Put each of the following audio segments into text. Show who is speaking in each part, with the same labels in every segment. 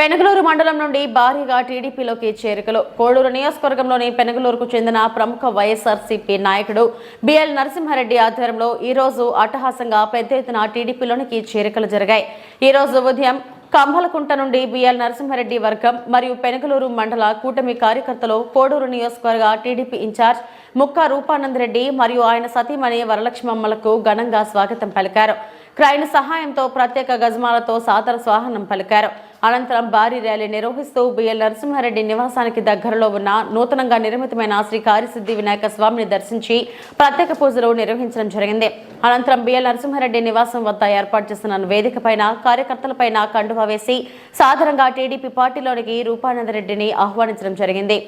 Speaker 1: పెనగలూరు మండలం నుండి భారీగా టీడీపీలోకి చేరికలు. కోడూరు నియోజకవర్గంలోని పెనగలూరుకు చెందిన ప్రముఖ వైఎస్ఆర్సీపీ నాయకుడు బిఎల్ నరసింహారెడ్డి ఆధ్వర్యంలో ఈరోజు అట్టహాసంగా పెద్ద ఎత్తున టీడీపీలోనికి చేరికలు జరిగాయి. ఈరోజు ఉదయం కంభలకుంట నుండి బిఎల్ నరసింహారెడ్డి వర్గం మరియు పెనగలూరు మండల కూటమి కార్యకర్తలు కోడూరు నియోజకవర్గ టీడీపీ ఇన్ఛార్జ్ ముక్కా రూపానందరెడ్డి మరియు ఆయన సతీమణి వరలక్ష్మమ్మలకు ఘనంగా స్వాగతం పలికారు. క్రైన్ సహాయంతో ప్రత్యేక గజమాలతో సాదర స్వాహనం పలికారు. అనంతరం భారీ ర్యాలీ నిర్వహిస్తూ బిఎల్ నరసింహారెడ్డి నివాసానికి దగ్గరలో ఉన్న నూతనంగా నిర్మితమైన శ్రీ కారిసిద్ధి వినాయక స్వామిని దర్శించి ప్రత్యేక పూజలు నిర్వహించడం జరిగింది. అనంతరం బిఎల్ నరసింహారెడ్డి నివాసం వద్ద ఏర్పాటు చేసిన వేదికపైన కార్యకర్తలపైన కండువా వేసి సాధారణంగా టీడీపీ పార్టీలోనికి రూపానందరెడ్డిని ఆహ్వానించడం జరిగింది.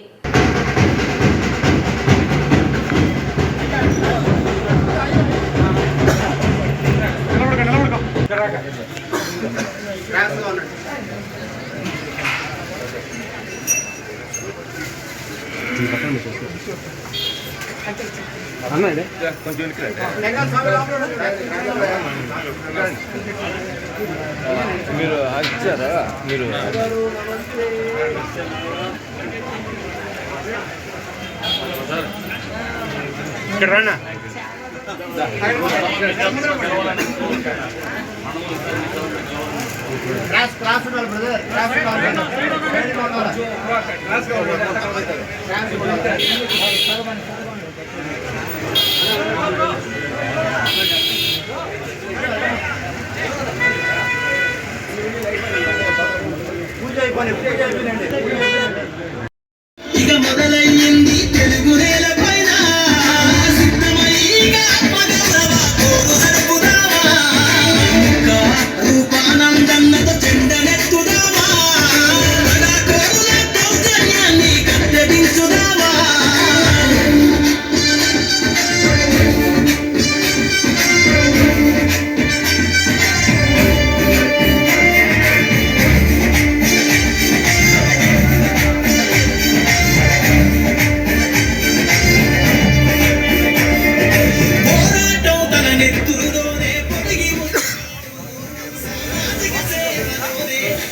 Speaker 2: మీరు ఇచ్చారా మీరు ఇక్కడ రండి.
Speaker 3: క్రాస్ క్రాస్ ఉండాలి బ్రదర్ క్రాస్
Speaker 4: ಕ್ರಾಸ್ ಕ್ರಾಸ್ ಇಡಲ್ಲ ಬ್ರದರ್ ಕ್ರಾಸ್ ಇಡಲ್ಲ ಹೇಳಿ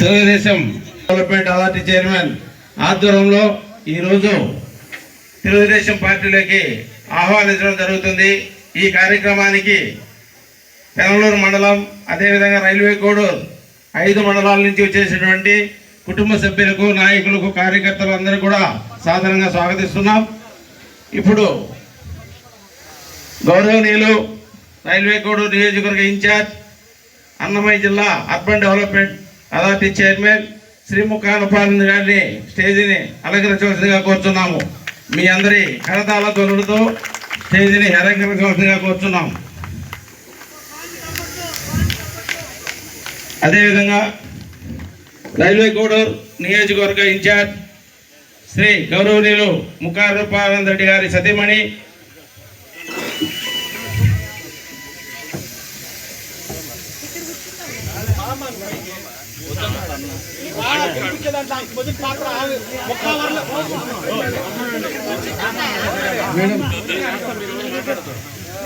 Speaker 5: తెలుగుదేశం డెవలప్మెంట్ అథారిటీ చైర్మన్ ఆధ్వర్యంలో ఈరోజు తెలుగుదేశం పార్టీలోకి ఆహ్వానించడం జరుగుతుంది. ఈ కార్యక్రమానికి పెనలూరు మండలం అదేవిధంగా రైల్వే కోడూరు ఐదు మండలాల నుంచి వచ్చేసినటువంటి కుటుంబ సభ్యులకు నాయకులకు కార్యకర్తలు అందరూ కూడా సాధారణంగా స్వాగతిస్తున్నాం. ఇప్పుడు గౌరవనీయులు రైల్వే కోడూరు నియోజకవర్గ ఇన్ఛార్జ్ అన్నమయ్య జిల్లా అర్బన్ డెవలప్మెంట్ అలాంటి చైర్మన్ శ్రీ ముఖానుపాలన గారిని స్టేజీని అలంకరించవలసిందిగా కోరుతున్నాము మీ అందరి కరతాల ధ్వనులతో స్టేజీని అలంకరించవలసిందిగా కోరుతున్నాం అదేవిధంగా రైల్వే గూడూరు నియోజకవర్గ ఇన్ఛార్జ్ శ్రీ గౌరవనీయులు ముఖారూపానంద రెడ్డి గారి సతీమణి మేడం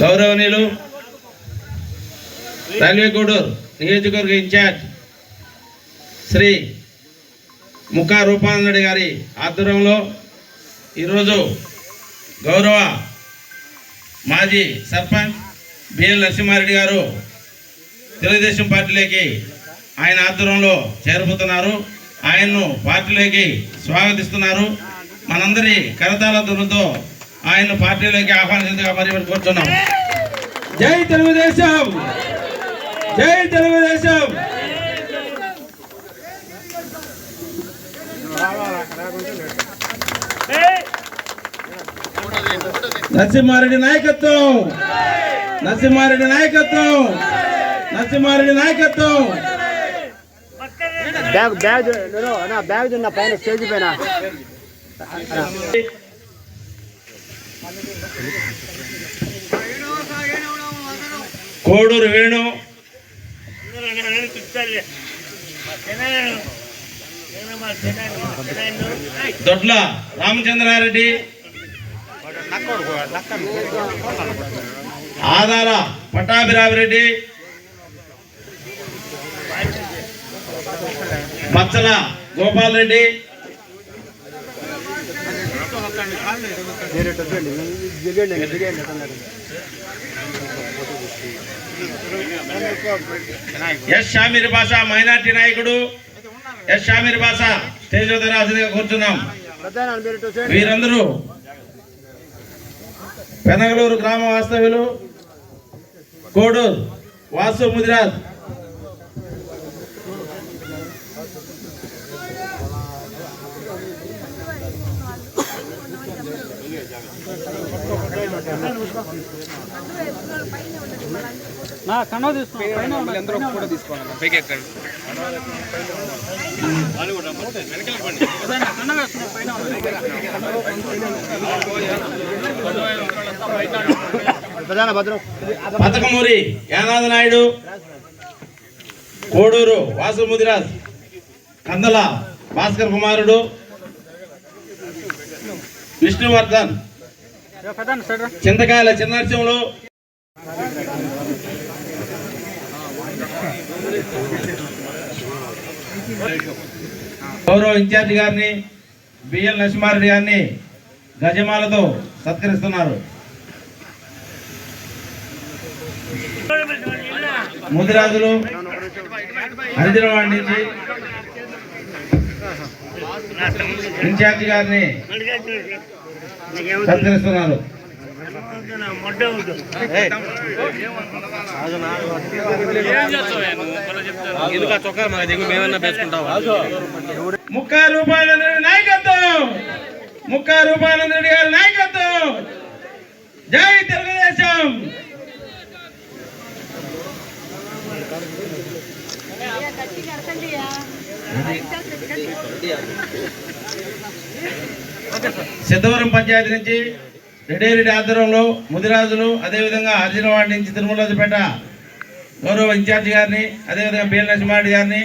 Speaker 5: గౌరవనీయులు రైల్వే నియోజకవర్గ ఇన్ఛార్జ్ శ్రీ ముఖా రూపానందరెడ్డి గారి ఆధ్వర్యంలో ఈరోజు గౌరవ మాజీ సర్పంచ్ బిఎల్ నరసింహారెడ్డి గారు తెలుగుదేశం పార్టీలోకి ఆయన ఆధ్వర్యంలో చేరుపుతున్నారు ఆయన్ను పార్టీలోకి స్వాగతిస్తున్నారు మనందరి కరతాల దురుతో ఆయన పార్టీలోకి ఆహ్వానించగా మరి మరి కోరుతున్నాం జై తెలుగుదేశం జై తెలుగుదేశం నరసింహారెడ్డి నాయకత్వం! నరసింహారెడ్డి నాయకత్వం! నరసింహారెడ్డి నాయకత్వం!
Speaker 6: బ్యాగ్ బ్యాగ్ నా బ్యాగ్ ఉన్న పైన స్టేజ్ పైన.
Speaker 5: కోడూరు వేణు. దొడ్ల రామచంద్రారెడ్డి. ఆదాల పట్టాభిరామిరెడ్డి బచ్చల గోపాల్ రెడ్డి. ఎస్ షామీర్ భాష మైనార్టీ నాయకుడు ఎస్ షామీర్ భాష స్టేజ్ వద్ద రాజుగా కూర్చున్నాం. వీరందరూ పెనగలూరు గ్రామ వాస్తవ్యులు కోడూరు వాసు ముదిరాజ్.
Speaker 6: నా కన్నో తీసుకో పైన ఉన్న-
Speaker 2: పైకి ఎక్కండి
Speaker 5: పతకమూరి యానాథ నాయుడు కోడూరు వాసు ముదిరాజ్ కందల భాస్కర్ కుమారుడు విష్ణువర్ధన్. చింతకాయల చిన్నర్చంలో గౌరవ ఇన్ఛార్జి గారిని బిఎల్ నరసింహారెడ్డి గారిని గజమాలతో సత్కరిస్తున్నారు. ముదిరాజులు హరిద్రాబాద్ నుంచి ఇన్ఛార్జి గారిని సత్కరిస్తున్నారు.
Speaker 2: ఎందుకు చొక్కా మా దిగు మేమన్నా వేసుకుంటావా
Speaker 5: ముక్కా రూపాయలంద్ర నాయకత్వం. ముక్కా రూపాయలంద్ర గారి నాయకత్వం. జై తెలుగుదేశం. సిద్ధవరం పంచాయతీ నుంచి రెడ్డిరెడ్డి ఆధ్వర్యంలో ముదిరాజులు అదేవిధంగా అర్జునవాడి నుంచి తిరుమలపేట గౌరవ ఇన్ఛార్జి గారిని అదేవిధంగా బిఎల్ నరసింహారెడ్డి గారిని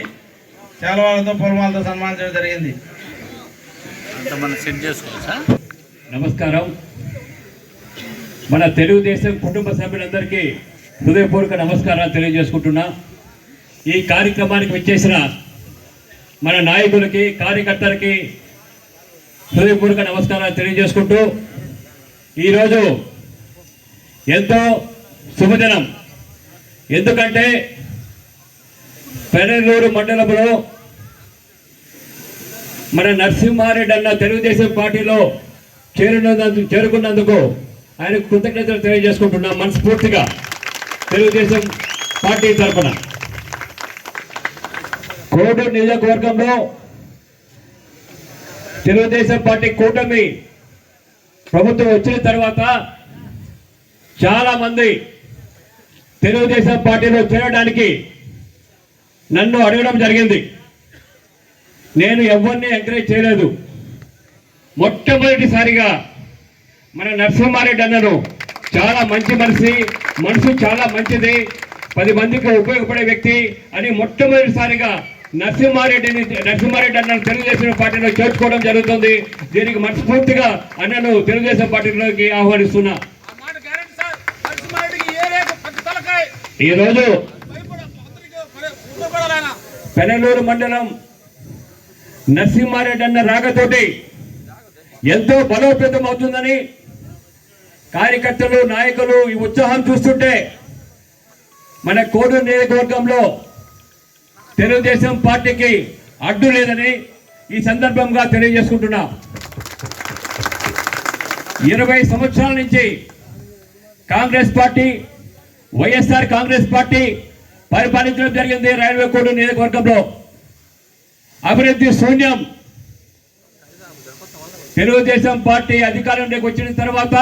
Speaker 5: శాలవాలతో పూలమాలతో సన్మానించడం జరిగింది.
Speaker 7: నమస్కారం. మన తెలుగుదేశం కుటుంబ సభ్యులందరికీ హృదయపూర్వక నమస్కారాలు తెలియజేసుకుంటున్నా. ఈ కార్యక్రమానికి విచ్చేసిన మన నాయకులకి కార్యకర్తలకి హృదయపూర్వక నమస్కారాలు తెలియజేసుకుంటూ ఈరోజు ఎంతో శుభదినం. ఎందుకంటే పెనలూరు మండలంలో మన నరసింహారెడ్డి అన్న తెలుగుదేశం పార్టీలో చేరినందుకు చేరుకున్నందుకు ఆయన కృతజ్ఞతలు తెలియజేసుకుంటున్నాం మనస్ఫూర్తిగా తెలుగుదేశం పార్టీ తరఫున కోడూరు నియోజకవర్గంలో తెలుగుదేశం పార్టీ కూటమి ప్రభుత్వం వచ్చిన తర్వాత చాలా మంది తెలుగుదేశం పార్టీలో చేరడానికి నన్ను అడగడం జరిగింది. నేను ఎవరిని ఎంకరేజ్ చేయలేదు. మొట్టమొదటిసారిగా మన నరసింహారెడ్డి అన్నను చాలా మంచి మనిషి మనసు చాలా మంచిది. పది మందికి ఉపయోగపడే వ్యక్తి అని మొట్టమొదటిసారిగా నరసింహారెడ్డిని నరసింహారెడ్డి అన్నను తెలుగుదేశం పార్టీలో చేర్చుకోవడం జరుగుతుంది. దీనికి మనస్ఫూర్తిగా అన్నను తెలుగుదేశం పార్టీలోకి ఆహ్వానిస్తున్నా. ఈరోజు పెనలూరు మండలం నరసింహారెడ్డి అన్న రాకతోటి ఎంతో బలోపేతం అవుతుందని కార్యకర్తలు నాయకులు ఈ ఉత్సాహం చూస్తుంటే మన కోడూరు నియోజకవర్గంలో తెలుగుదేశం పార్టీకి అడ్డు లేదని ఈ సందర్భంగా తెలియజేసుకుంటున్నా. ఇరవై సంవత్సరాల నుంచి Congress party YSR Congress party పరిపాలించడం జరిగింది రైల్వే కోడు నియోజకవర్గంలో. అభివృద్ధి శూన్యం. తెలుగుదేశం పార్టీ అధికారంలోకి వచ్చిన తర్వాత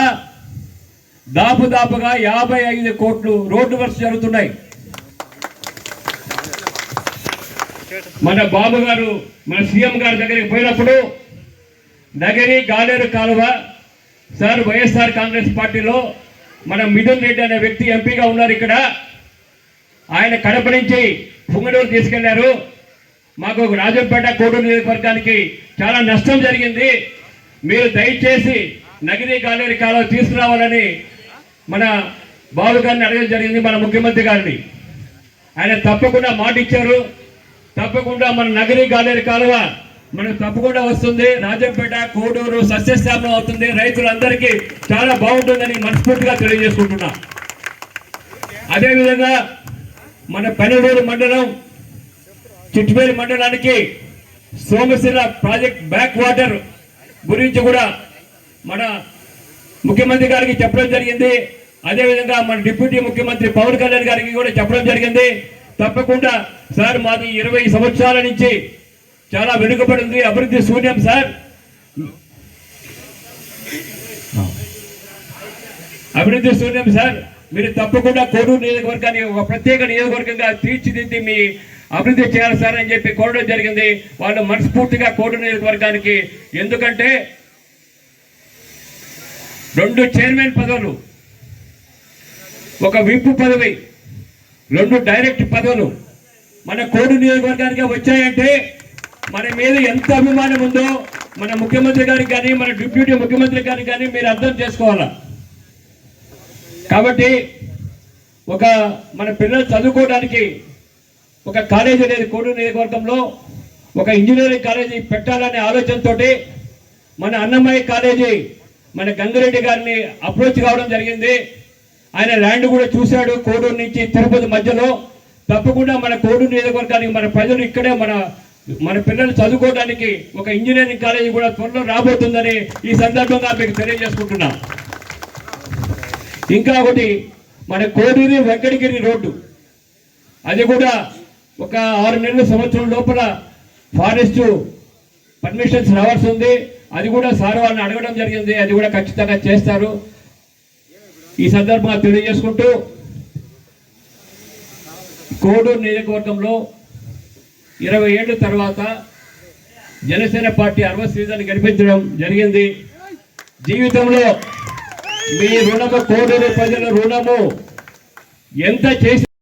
Speaker 7: దాపు దాపుగా యాభై ఐదు కోట్లు రోడ్డు వర్క్స్ జరుగుతున్నాయి. మన బాబు గారు మన సీఎం గారి దగ్గరికి పోయినప్పుడు నగరి గాలేరు కాలువ సార్ వైఎస్ఆర్ కాంగ్రెస్ పార్టీలో మన మిథున్ రెడ్డి అనే వ్యక్తి ఎంపీగా ఉన్నారు ఇక్కడ. ఆయన కడప నుంచి పుంగనూరు తీసుకెళ్ళారు. మాకు రాజంపేట కోడూరు నియోజకవర్గానికి చాలా నష్టం జరిగింది. మీరు దయచేసి నగిరి గాలేరు కాలువ తీసుకురావాలని మన బాబు గారిని అడగడం జరిగింది మన ముఖ్యమంత్రి గారిని. ఆయన తప్పకుండా మాట ఇచ్చారు తప్పకుండా మన నగరి గాలేరు కాలువ మనకు తప్పకుండా వస్తుంది. రాజంపేట కోడూరు సస్యశ్యామలం అవుతుంది. రైతులందరికీ చాలా బాగుంటుందని మనస్ఫూర్తిగా తెలియజేసుకుంటున్నా. అదేవిధంగా మన పెనలూరు మండలం చిట్టుపేరు మండలానికి సోమశిల ప్రాజెక్ట్ బ్యాక్ వాటర్ గురించి కూడా మన ముఖ్యమంత్రి గారికి చెప్పడం జరిగింది. అదేవిధంగా మన డిప్యూటీ ముఖ్యమంత్రి పవన్ కళ్యాణ్ గారికి కూడా చెప్పడం జరిగింది. తప్పకుండా సార్ మాది ఇరవై సంవత్సరాల నుంచి చాలా వెనుకబడింది అభివృద్ధి శూన్యం సార్. అభివృద్ధి శూన్యం సార్. మీరు తప్పకుండా కోడూరు నియోజకవర్గాన్ని ఒక ప్రత్యేక నియోజకవర్గంగా తీర్చిదిద్ది మీ అభివృద్ధి చేయాలి సార్ అని చెప్పి కోరడం జరిగింది. వాళ్ళు మనస్ఫూర్తిగా కోడూరు నియోజకవర్గానికి. ఎందుకంటే రెండు చైర్మన్ పదవులు ఒక విప్పు పదవి రెండు డైరెక్ట్ పదవులు మన కోడు నియోజకవర్గానికి వచ్చాయంటే మన మీద ఎంత అభిమానం ఉందో మన ముఖ్యమంత్రి గారికి కానీ మన డిప్యూటీ ముఖ్యమంత్రి గారికి కానీ మీరు అర్థం చేసుకోవాలా? కాబట్టి ఒక మన పిల్లలు చదువుకోవడానికి ఒక కాలేజీ అనేది కోడు నియోజకవర్గంలో ఒక ఇంజనీరింగ్ కాలేజీ పెట్టాలనే ఆలోచనతోటి మన అన్నమయ్య కాలేజీ మన గంగిరెడ్డి గారిని అప్రోచ్ కావడం జరిగింది. ఆయన ల్యాండ్ కూడా చూశాడు కోడూరు నుంచి తిరుపతి మధ్యలో. తప్పకుండా మన కోడూరు నియోజకవర్గానికి మన ప్రజలు ఇక్కడే మన మన పిల్లలు చదువుకోవడానికి ఒక ఇంజనీరింగ్ కాలేజీ కూడా త్వరలో రాబోతుందని ఈ సందర్భంగా మీకు తెలియజేసుకుంటున్నా. ఇంకా ఒకటి మన కోడూరు వెంకటగిరి రోడ్డు. అది కూడా ఒక ఆరు నెలల సంవత్సరం లోపల ఫారెస్ట్ పర్మిషన్స్ రావాల్సి ఉంది. అది కూడా సార్ వాళ్ళని అడగడం జరిగింది. అది కూడా ఖచ్చితంగా చేస్తారు. ఈ సందర్భంగా తెలియజేసుకుంటూ కోడూరు నియోజకవర్గంలో ఇరవై ఏళ్ళ తర్వాత జనసేన పార్టీ అరవై సీజన్ గెలిపించడం జరిగింది. జీవితంలో మీ రుణము కోడూరు ప్రజల రుణము ఎంత చేసి